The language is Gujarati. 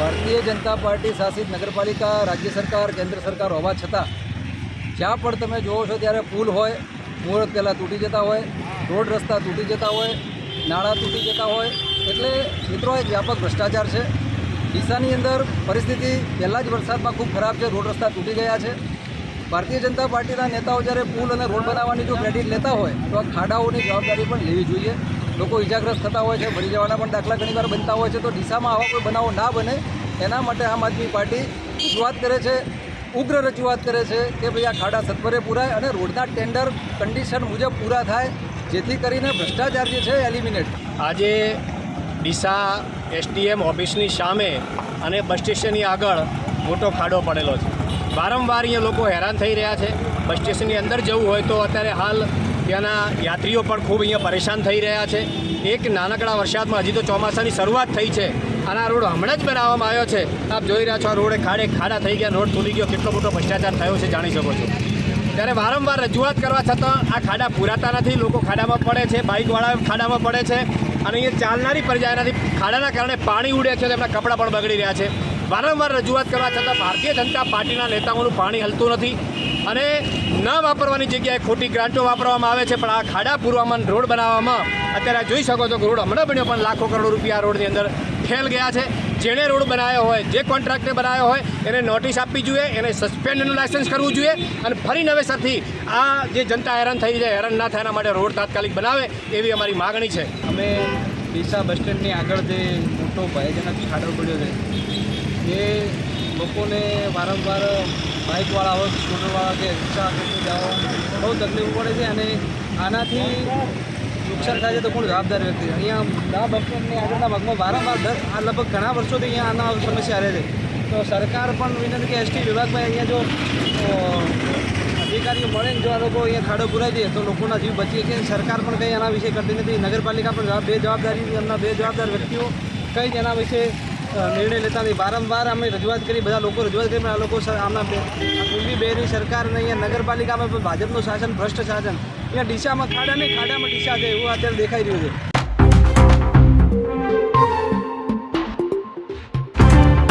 ભારતીય જનતા પાર્ટી શાસિત નગરપાલિકા, રાજ્ય સરકાર, કેન્દ્ર સરકાર હોવા છતાં, જ્યાં પણ તમે જોવો છો ત્યારે પુલ હોય મુહૂર્ત પહેલાં તૂટી જતા હોય, રોડ રસ્તા તૂટી જતા હોય, નાળા તૂટી જતા હોય, એટલે મિત્રો એક વ્યાપક ભ્રષ્ટાચાર છે. ડીસાની અંદર પરિસ્થિતિ પહેલાં જ વરસાદમાં ખૂબ ખરાબ છે, રોડ રસ્તા તૂટી ગયા છે. ભારતીય જનતા પાર્ટીના નેતાઓ જ્યારે પુલ અને રોડ બનાવવાની જો ક્રેડિટ લેતા હોય, તો આ ખાડાઓની જવાબદારી પણ લેવી જોઈએ. લોકો ઇજાગ્રસ્ત થતા હોય છે, મરી જવાના પણ દાખલા ઘણીવાર બનતા હોય છે, તો ડીસામાં આવા કોઈ બનાવો ના બને. એના માટે આમ આદમી પાર્ટી રજૂઆત કરે છે, ઉગ્ર રજૂઆત કરે છે કે ભાઈ આ ખાડા સત્વરે પૂરાય અને રોડના ટેન્ડર કન્ડિશન મુજબ પૂરા થાય, જેથી કરીને ભ્રષ્ટાચાર જે છે એલિમિનેટ આજે ડીસા એસટીએમ ઓફિસની સામે અને બસ સ્ટેશનની આગળ મોટો ખાડો પડેલો છે. વારંવાર અહીંયા લોકો હેરાન થઈ રહ્યા છે. બસ સ્ટેશનની અંદર જવું હોય તો અત્યારે હાલ ત્યાંના યાત્રીઓ પણ ખૂબ અહીંયા પરેશાન થઈ રહ્યા છે. એક નાનકડા વરસાદમાં હજી તો ચોમાસાની શરૂઆત થઈ છે. અને આ રોડ હમણાં જ બનાવવામાં આવ્યો છે. આપ જોઈ રહ્યા છો, આ રોડે ખાડે ખાડા થઈ ગયા, રોડ તૂટી ગયો. કેટલો મોટો ભ્રષ્ટાચાર થયો છે જાણી શકો છો. ત્યારે વારંવાર રજૂઆત કરવા છતાં આ ખાડા પૂરાતા નથી. લોકો ખાડામાં પડે છે, બાઇકવાળા ખાડામાં પડે છે. અને અહીંયા ચાલનારી પ્રજા એનાથી ખાડાના કારણે પાણી ઉડે છે તેમના કપડાં પણ બગડી રહ્યા છે. વારંવાર રજૂઆત કરવા છતાં ભારતીય જનતા પાર્ટીના નેતાઓનું પાણી હલતું નથી. અને ન વાપરવાની જગ્યાએ ખોટી ગ્રાન્ટો વાપરવામાં આવે છે, પણ આ ખાડા પૂરવામાં રોડ બનાવવામાં અત્યારે જોઈ શકો છો કે રોડ હમણાં બન્યો, પણ લાખો કરોડ રૂપિયા રોડની અંદર ફેલ ગયા છે. જેણે રોડ બનાવ્યો હોય, જે કોન્ટ્રાક્ટે બનાવ્યો હોય, એને નોટિસ આપવી જોઈએ, એને સસ્પેન્ડનું લાયસન્સ કરવું જોઈએ અને ફરી નવેસરથી આ જે જનતા હેરાન થઈ જાય, હેરાન ના થાય એના માટે રોડ તાત્કાલિક બનાવે એવી અમારી માગણી છે. અમે ડીસા બસ સ્ટેન્ડની આગળ જે મોટો ભયજનક ખાડો પડ્યો છે, એ લોકોને વારંવાર બાઇકવાળા હોય, સ્કૂટરવાળા કે રિક્ષા જવા બહુ તકલીફ પડે છે અને આનાથી નુકસાન થાય છે તો કોણ જવાબદાર વ્યક્તિ અહીંયા દા બસ આગળના ભાગમાં વારંવાર દસ આ લગભગ ઘણા વર્ષોથી અહીંયા આના સમસ્યા રહે છે. તો સરકાર પણ વિનંતી કે એસટી વિભાગમાં અહીંયા જો અધિકારીઓ મળે ને જો આ લોકો અહીંયા ખાડો પુરાઈ દે તો લોકોના જીવ બચી કે સરકાર પણ કંઈ એના વિશે કરતી નથી. નગરપાલિકા પણ બે જવાબદારી એમના બે જવાબદાર વ્યક્તિઓ કંઈ જ એના વિશે નિર્ણય લેતા નથી વારંવાર અમે રજૂઆત કરી, બધા લોકો રજૂઆત કરી, પણ આ લોકો આમના પૂર્વી બેની સરકાર અને અહીંયા નગરપાલિકામાં ભાજપનું શાસન, ભ્રષ્ટ શાસન. અહીંયા ડીસામાં ખાડા નહીં ખાડામાં ડીસા છે, એવું અત્યારે દેખાઈ રહ્યું છે.